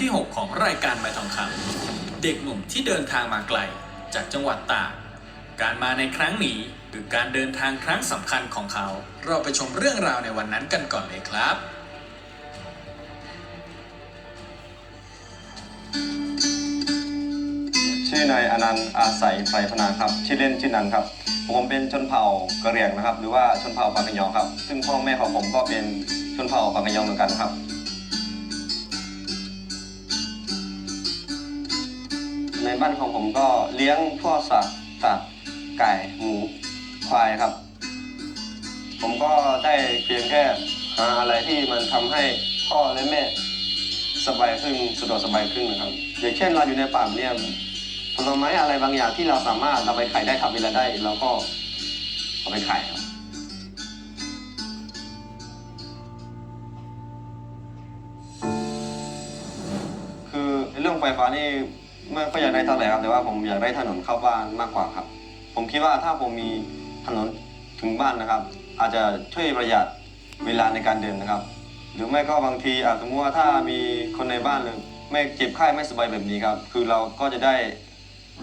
ที่ 6 ของรายการใบทองคำเด็กหนุ่มที่เดินทางมาไกล จากจังหวัดตากการมาในครั้งนี้คือการเดินทางครั้งสำคัญของเขา เราไปชมเรื่องราวในวันนั้นกันก่อนเลยครับ ชื่อนายอนันต์อาศัยไพรพนาครับ ชื่อเล่นชื่อนันครับ ผมเป็นชนเผ่ากะเหรี่ยงนะครับ หรือว่าชนเผ่าปากกยองครับ ซึ่งพ่อแม่ของผมก็เป็นชนเผ่าปากกยองเหมือนกันครับ บ้านของผมก็เลี้ยงพวกสัตว์สัตว์ไก่หมูควายครับ ผมก็ได้เพียงแค่หาอะไรที่มันทำให้พ่อและแม่สบายขึ้นสะดวกสบายขึ้นนะครับ อย่างเช่นเราอยู่ในป่าเนี่ยผลไม้อะไรบางอย่างที่เราสามารถเราไปขายได้ทำเวลาได้เราก็เอาไปขายครับคือเรื่องไฟฟ้านี่ ไม่ค่อยอยากได้เท่าไหร่ครับ แต่ว่าผมอยากได้ถนนเข้าบ้านมากกว่าครับ ผมคิดว่าถ้าผมมีถนนถึงบ้านนะครับ อาจจะช่วยประหยัดเวลาในการเดินนะครับ หรือไม่ก็บางทีอาจสมมติว่าถ้ามีคนในบ้านเลยไม่เจ็บไข้ไม่สบายแบบนี้ครับ คือเราก็จะได้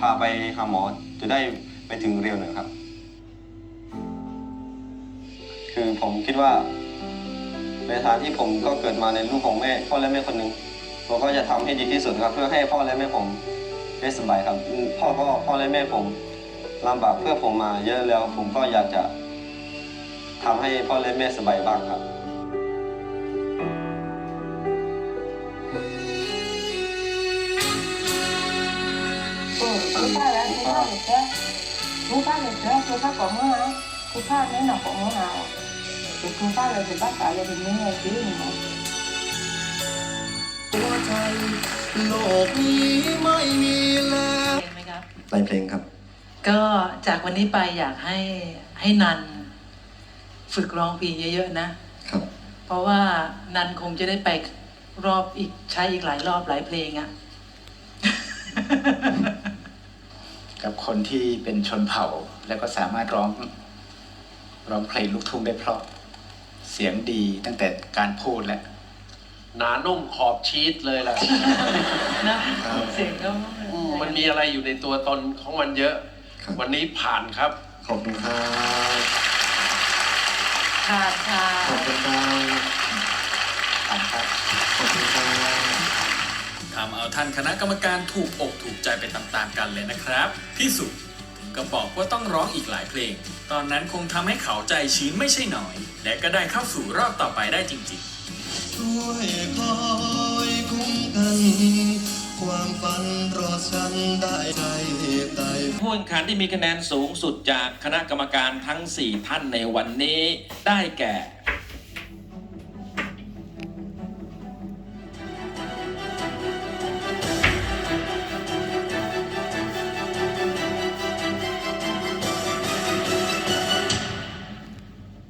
พาไปหาหมอจะได้ไปถึงเร็วหน่อยครับ คือผมคิดว่าในฐานะที่ผมก็เกิดมาในลูกของแม่พ่อและแม่คนหนึ่ง ผมก็จะทำให้ดีที่สุดครับ เพื่อให้พ่อและแม่ผมได้สบายครับพ่อก็พ่อและแม่ผมลำบากเพื่อผมมาเยอะแล้วผมก็อยากจะทำให้พ่อและแม่สบายบ้างครับคุณป้าแล้วคุณป้าเหลือเจ้าคุณป้าเหลือเจ้าคุณป้าของเมื่อไหคุณป้าเนี่หนักของเมื่อไหร่คุณป้าเลยคุณป้าสายเลยถึงเมื่อไหร่ซื้อหนึ่ง ใจ โลกนี้ไม่มีแล้วเห็นไหมครับ ไปเพลงครับ ก็จากวันนี้ไปอยากให้ให้นัน ฝึกร้องเพลงเยอะๆนะ ครับ เพราะว่านันคงจะได้ไปรอบอีกใช้อีกหลายรอบหลายเพลงอะ กับคนที่เป็นชนเผ่า แล้วก็สามารถร้องร้องเพลงลูกทุ่งได้เพราะ เสียงดีตั้งแต่การพูดแล้ว หนานุ่มขอบชีสเลยล่ะนะเสียงก็อืมมันมีอะไรอยู่ในตัวตนของมันเยอะ ครับ วันนี้ผ่านครับ ขอบคุณครับขาดค่ะขอบคุณครับผ่านครับขอบคุณครับทำเอาท่านคณะกรรมการถูกอกถูกใจไปตามๆกันเลยนะครับพี่สุถึงก็บอกว่าต้องร้องอีกหลายเพลง ตอนนั้นคงทำให้เขาใจชื้นไม่ใช่น้อย และก็ได้เข้าสู่รอบต่อไปได้จริงๆช่ วยคอยคุ้มกัน ความฝันรอฉันได้ใจไตผู้แข่งขันที่มีคะแนนสูงสุดจากคณะกรรมการทั้ง 4 ท่านในวันนี้ได้แก่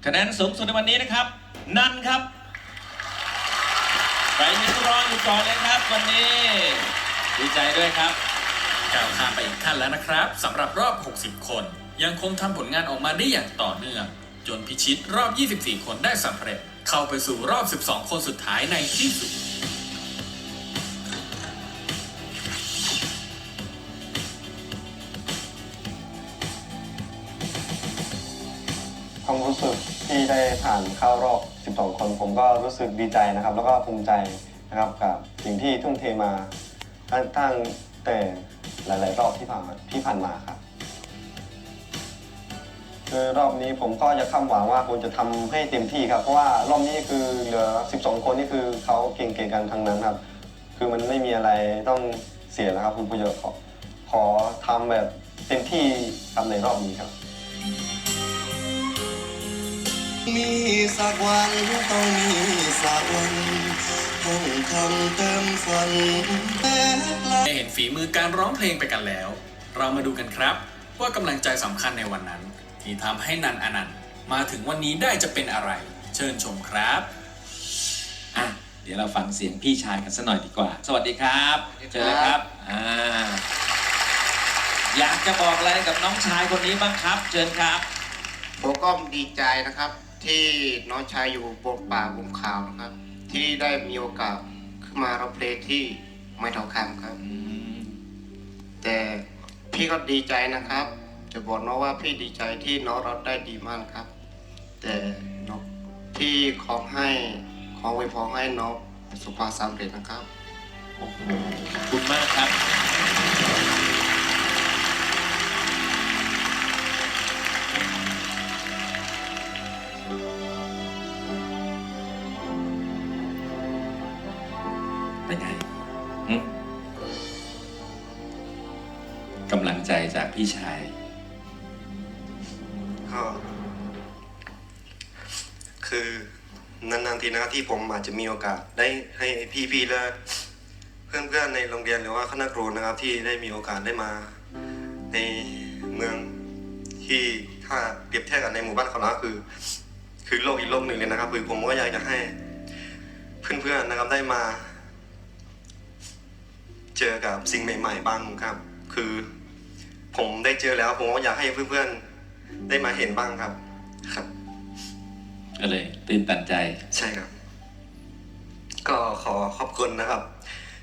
คะแนนสูงสุดในวันนี้นะครับ นันครับ ไปยืนรออยู่ก่อนเลยครับวันนี้ ดีใจด้วยครับก้าวข้ามไปอีกขั้นแล้วนะครับสำหรับรอบ 60 คน ยังคงทำผลงานออกมาได้อย่างต่อเนื่อง จนพิชิตรอบ 24 คนได้สำเร็จ เข้าไปสู่รอบ 12 คนสุดท้ายในที่สุดความรู้สึกที่ได้ผ่านเข้ารอบ 12 คนผมก็รู้สึกดีใจนะครับ แล้วก็ภูมิใจนะครับกับสิ่งที่ทุ่มเทมาตั้งตั้งแต่หลาย ๆ รอบที่ผ่านมาที่ผ่านมาครับ คือรอบนี้ผมก็จะคาดหวังว่าผมจะทำให้เต็มที่ครับ เพราะว่ารอบนี้คือเหลือ 12 คนนี่คือเขาเก่งๆกันทั้งนั้นครับ คือมันไม่มีอะไรต้องเสียแล้วครับ คุณผู้ชมขอขอทำแบบเต็มที่ครับในรอบนี้ครับ มีสักวันต้องมีสักวันต้องทำเติมฝันแม้ไกลได้เห็นฝีมือการร้องเพลงไปกันแล้ว เรามาดูกันครับ ว่ากำลังใจสำคัญในวันนั้น ที่ทำให้นันอนันต์มาถึงวันนี้ได้จะเป็นอะไร เชิญชมครับอะเดี๋ยวเราฟังเสียงพี่ชายกันสักหน่อยดีกว่า สวัสดีครับเจอเลยครับอ่าอยากจะบอกอะไรกับน้องชายคนนี้บ้างครับ เชิญครับผมก็ดีใจนะครับ ที่น้องชายอยู่บนป่าบนเขานะครับ ที่ได้มีโอกาสขึ้นมาร้องเพลงที่ไม่ทองคำครับ แต่พี่ก็ดีใจนะครับ จะบอกน้องว่าพี่ดีใจที่น้องเราได้ดีมากครับ แต่น้องพี่ขอให้ขอไว้พรให้น้องประสบความสำเร็จนะครับ โอ้โหขอบคุณมากครับ พี่ชาย ก็คือนานๆทีนะที่ผมอาจจะมีโอกาสได้ให้พี่ๆและเพื่อนๆในโรงเรียนหรือว่าคณะครูนะครับ ที่ได้มีโอกาสได้มา ในเมืองที่ถ้าเปรียบเทียบกับในหมู่บ้านเขานะคือ คือโลกอีกโลกหนึ่งเลยนะครับ คือผมก็อยากจะให้ เพื่อนๆนะครับได้มา เจอกับสิ่งใหม่ ๆ บ้างครับ คือ ผมได้เจอแล้ว ผมก็อยากให้เพื่อนๆ ได้มาเห็นบ้างครับ ครับ ก็เลยตื่นตันใจ ใช่ครับ ก็ขอขอบคุณนะครับ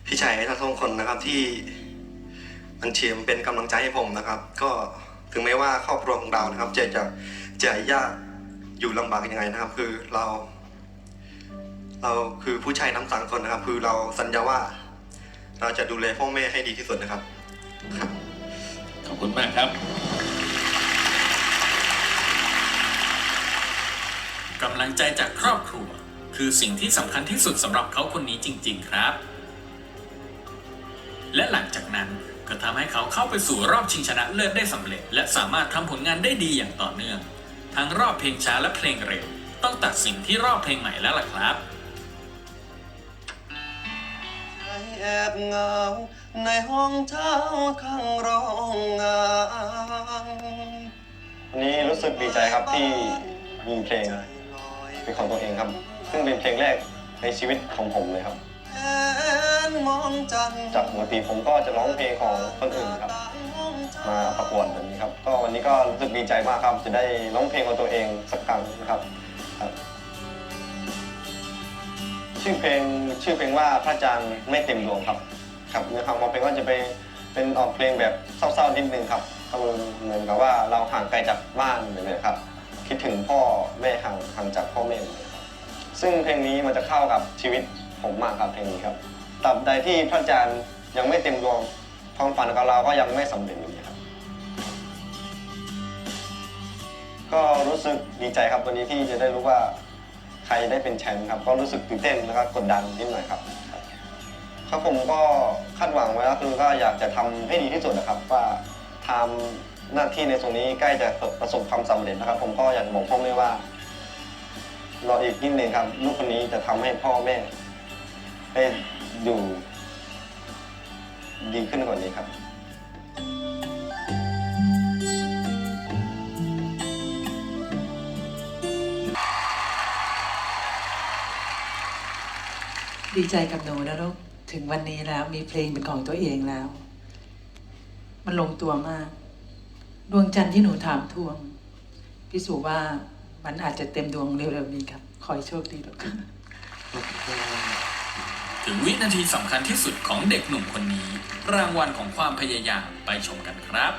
พี่ชัยทั้งสองคนนะครับที่มันเชียมเป็นกำลังใจให้ผมนะครับ ก็ถึงแม้ว่าครอบครัวของเรานะครับ จะจะจะยากอยู่ลำบากยังไงนะครับ คือเรา เราคือผู้ชายทั้งสามคนนะครับ คือเราสัญญาว่า เราจะดูแลพ่อแม่ให้ดีที่สุดนะครับ ครับข อบคุณมากครับกำลังใจจากครอบครัว คือสิ่งที่สำคัญที่สุดสำหรับเขาคนนี้จริง ๆ ครับ และหลังจากนั้นก็ทำให้เขาเข้าไปสู่รอบชิงชนะเลิศได้สำเร็จ และสามารถทำผลงานได้ดีอย่างต่อเนื่อง ทั้งรอบเพลงช้าและเพลงเร็ว ต้องตัดสินที่รอบเพลงใหม่แล้วล่ะครับแอบเหงา ในห้องเช่าข้างโรงงานวันนี้รู้สึกดีใจครับที่มีเพลงเป็นของตัวเองครับ ซึ่งเป็นเพลงแรกในชีวิตของผมเลยครับ จากปกติผมก็จะร้องเพลงของคนอื่นครับ มาประกวดแบบนี้ครับ ก็วันนี้ก็รู้สึกดีใจมากครับ จะได้ร้องเพลงของตัวเองสักครั้งนะครับชื่อเพลงชื่อเพลงว่าพระจันทร์ไม่เต็มดวงครับ ครับเนื้อความของเพลงก็จะไปเป็นออกเพลงแบบเศร้าๆนิดนึงครับก็เหมือนกับว่าเราห่างไกลจากบ้านแบบนี้ครับ คิดถึงพ่อแม่ห่างห่างจากพ่อแม่ครับซึ่งเพลงนี้มันจะเข้ากับชีวิตผมมากครับเพลงนี้ครับตราบใดที่พระจันทร์ยังไม่เต็มดวงความฝันของเราก็ยังไม่สำเร็จอยู่ครับ ก็รู้สึกดีใจครับวันนี้ที่จะได้รู้ว่าใครได้เป็นแชมป์ครับ ก็รู้สึกตื่นเต้นแล้วก็กดดันนิดหน่อยครับ ครับผมก็คาดหวังไว้ก็คือก็อยากจะทำให้ดีที่สุดนะครับ ว่าทำหน้าที่ในตรงนี้ใกล้จะประสบความสำเร็จนะครับ ผมก็อยากบอกพ่อแม่ว่า รออีกนิดนึงครับลูกคนนี้จะทำให้พ่อแม่ได้อยู่ดีขึ้นกว่านี้ครับ ดีใจกับหนูนะลูก ถึงวันนี้แล้วมีเพลงเป็นของตัวเองแล้ว มันลงตัวมาก ดวงจันทร์ที่หนูถามทวงพิสูจน์ว่ามันอาจจะเต็มดวงเร็วๆนี้ครับ ขอให้โชคดีลูกถึงวินาทีสำคัญที่สุดของเด็กหนุ่มคนนี้ รางวัลของความพยายามไปชมกันครับ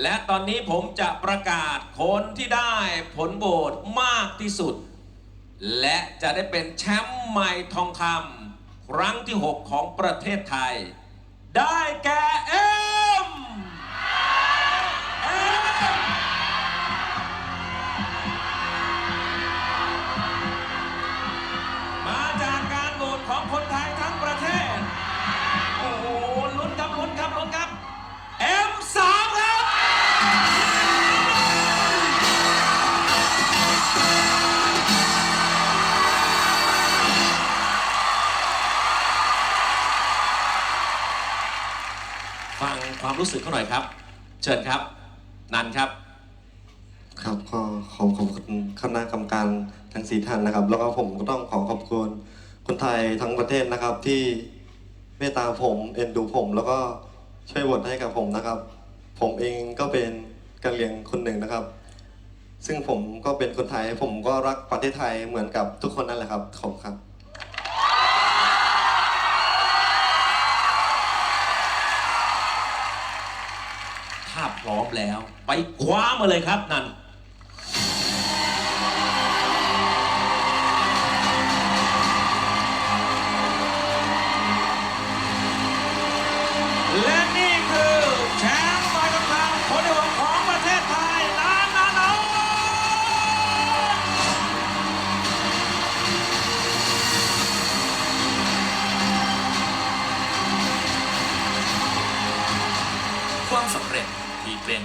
และตอนนี้ผมจะประกาศคนที่ได้ผลโหวตมากที่สุด และจะได้เป็นแชมป์ใหม่ทองคำ ครั้งที่ 6 ของประเทศไทย ได้แก่เอ็ม รู้สึกเขาหน่อยครับ เชิญครับ นันครับ ครับก็ขอขอบคุณคณะกรรมการทั้งสี่ท่านนะครับ แล้วก็ผมก็ต้องขอขอบคุณคนไทยทั้งประเทศนะครับ ที่เมตตาผมเอ็นดูผม แล้วก็ช่วยโหวตให้กับผมนะครับ ผมเองก็เป็นกะเหรี่ยงคนหนึ่งนะครับ ซึ่งผมก็เป็นคนไทยผมก็รักประเทศไทยเหมือนกับทุกคนนั่นแหละครับขอบคุณครับ พร้อมแล้ว ไปคว้ามาเลยครับนัน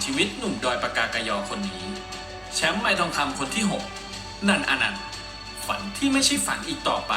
ชีวิตหนุ่มดอยปากากยอคนนี้ แชมป์ไม้ทองคำคนที่ 6 นันอนันต์ฝันที่ไม่ใช่ฝันอีกต่อไป